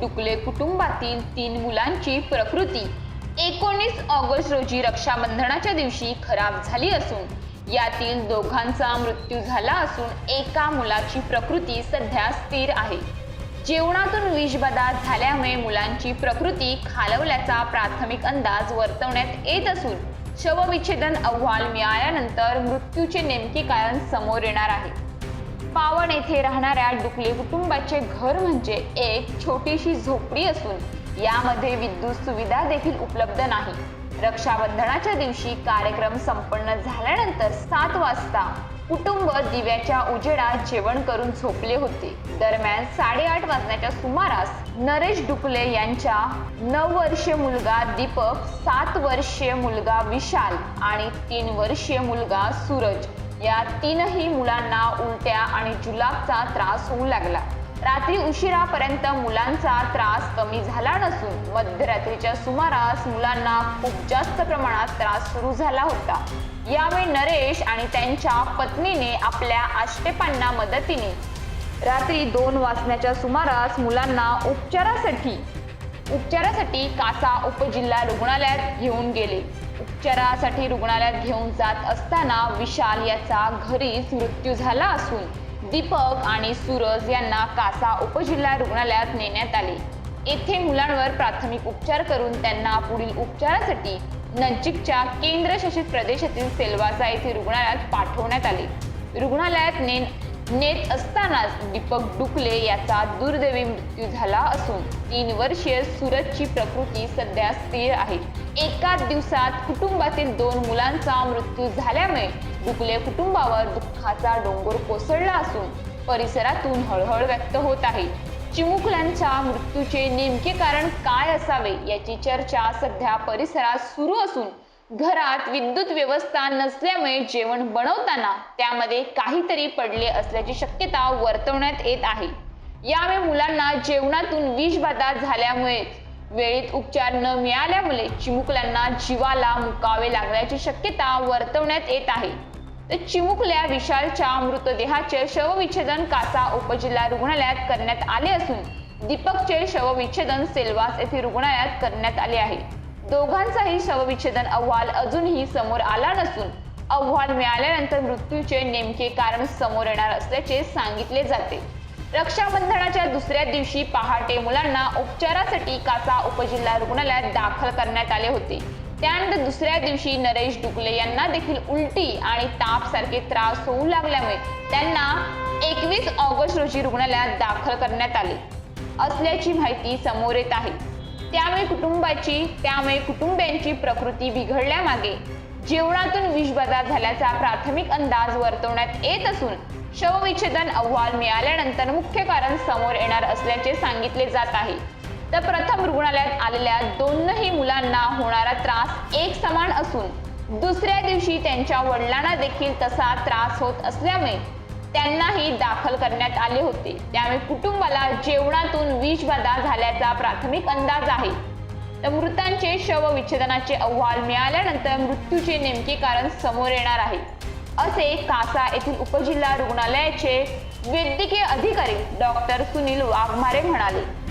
डुकले कुटुंबातील तीन मुलांची प्रकृती. एकोणीस ऑगस्ट रोजी रक्षाबंधनाच्या दिवशी खराब झाली असून यातील दोघांचा मृत्यू झाला असून एका मुलाची प्रकृती सध्या स्थिर आहे. जेवणातून विषबाधा झाल्यामुळे मुलांची प्रकृती खालवल्याचा प्राथमिक अंदाज वर्तवण्यात येत असून शवविच्छेदन अहवाल मिळाल्यानंतर मृत्यूचे नेमके कारण समोर येणार आहे. पावण येथे राहणाऱ्या डुकले कुटुंबाचे घर म्हणजे एक छोटीशी झोपडी असून यामध्ये विद्युत सुविधा देखील उपलब्ध नाही. रक्षाबंधनाच्या दिवशी कार्यक्रम संपन्न झाल्यानंतर सात वाजता कुटुंब दिव्याच्या उजेडात जेवण करून झोपले होते. दरम्यान साडेआठ वाजण्याच्या सुमारास नरेश डुकले यांच्या नऊ वर्षीय मुलगा दीपक सात वर्षीय मुलगा विशाल आणि तीन वर्षीय मुलगा सूरज या तीनही मुलांना उलट्या आणि जुलाबचा त्रास होऊ लागला. रात्री उशिरापर्यंत मुलांचा त्रास कमी झाला नसून मध्यरात्रीच्या सुमारास मुलांना खूप जास्त प्रमाणात त्रास सुरू झाला होता. यावेळी नरेश आणि त्यांच्या पत्नीने आपल्या आष्टेपांना मदतीने रात्री दोन वाजण्याच्या सुमारास मुलांना उपचारासाठी उपचारासाठी कासा उपजिल्हा रुग्णालयात घेऊन गेले. उपचारासाठी रुग्णालयात घेऊन जात असताना विशाल याचा घरीच मृत्यू झाला असून दीपक आणि सूरज यांना कासा उपजिल्हा रुग्णालयात नेण्यात आले. येथे मुलांवर प्राथमिक उपचार करून त्यांना पुढील उपचारासाठी नजीकच्या केंद्रशासित प्रदेशातील सेलवासा येथे रुग्णालयात पाठवण्यात आले. रुग्णालयात ने नेत असतानाच दीपक डुकले याचा दुर्दैवी मृत्यू झाला असून तीन वर्षीय सूरजची प्रकृती सध्या स्थिर आहे. एकाच दिवसात कुटुंबातील दोन मुलांचा मृत्यू झाल्यामुळे डुकले कुटुंबावर दुःखाचा डोंगर कोसळला असून परिसरातून हळहळ व्यक्त होत आहे. चिमुकल्यांच्या मृत्यूचे नेमके कारण काय असावे याची चर्चा सध्या परिसरात सुरू असून घरात विद्युत व्यवस्था नसल्यामुळे जेवण बनवताना त्यामध्ये काहीतरी पडले असल्याची शक्यता वर्तवण्यात येत आहे. यामुळे मुलांना जेवणातून विषबाधा झाल्यामुळे वेळेत उपचार न मिळाल्यामुळे चिमुकल्यांना जीवाला मुकावे लागण्याची शक्यता वर्तवण्यात येत आहे. तर चिमुकल्या विशालच्या मृतदेहाचे शवविच्छेदन कासा उपजिल्हा रुग्णालयात करण्यात आले असून दीपकचे शवविच्छेदन सेल्वास येथे रुग्णालयात करण्यात आले आहे. दोघांचाही शवविच्छेदन अहवाल अजूनही समोर आला नसून अहवाल मिळाल्यानंतर मृत्यूचे नेमके कारण समोर येणार असल्याचे सांगितले जाते. रक्षाबंधनाच्या दुसऱ्या दिवशी पहाटे मुलांना उपचारासाठी कासा उपजिल्हा रुग्णालयात दाखल करण्यात आले होते. त्यानंतर दुसऱ्या दिवशी नरेश डुकले यांना देखील उलटी आणि ताप सारखे त्रास होऊ लागल्यामुळे त्यांना एकवीस ऑगस्ट रोजी रुग्णालयात दाखल करण्यात आले. असल्याची माहिती समोर येत आहे. त्यामुळे कुटुंबाची त्यामुळे कुटुंबियांची प्रकृती बिघडल्यामागे जेवणातून विषबाधा झाल्याचा प्राथमिक अंदाज वर्तवण्यात येत असून शवविच्छेदन अहवाल मिळाल्यानंतर मुख्य कारण समोर येणार असल्याचे सांगितले जात आहे. तर प्रथम रुग्णालयात आलेल्या दोनही मुलांना होणारा त्रास एक समान असून दुसऱ्या दिवशी त्यांच्या वडिलांना देखील तसा त्रास होत असल्यामुळे त्यांनाही दाखल करण्यात आले होते. त्यामुळे कुटुंबाला जेवणातून विषबाधा झाल्याचा प्राथमिक अंदाज आहे. तर मृतांचे शवविच्छेदनाचे अहवाल मिळाल्यानंतर मृत्यूचे नेमके कारण समोर येणार आहे. असे कासा येथील उपजिल्हा रुग्णालयाचे वैद्यकीय अधिकारी डॉक्टर सुनील वाघमारे म्हणाले.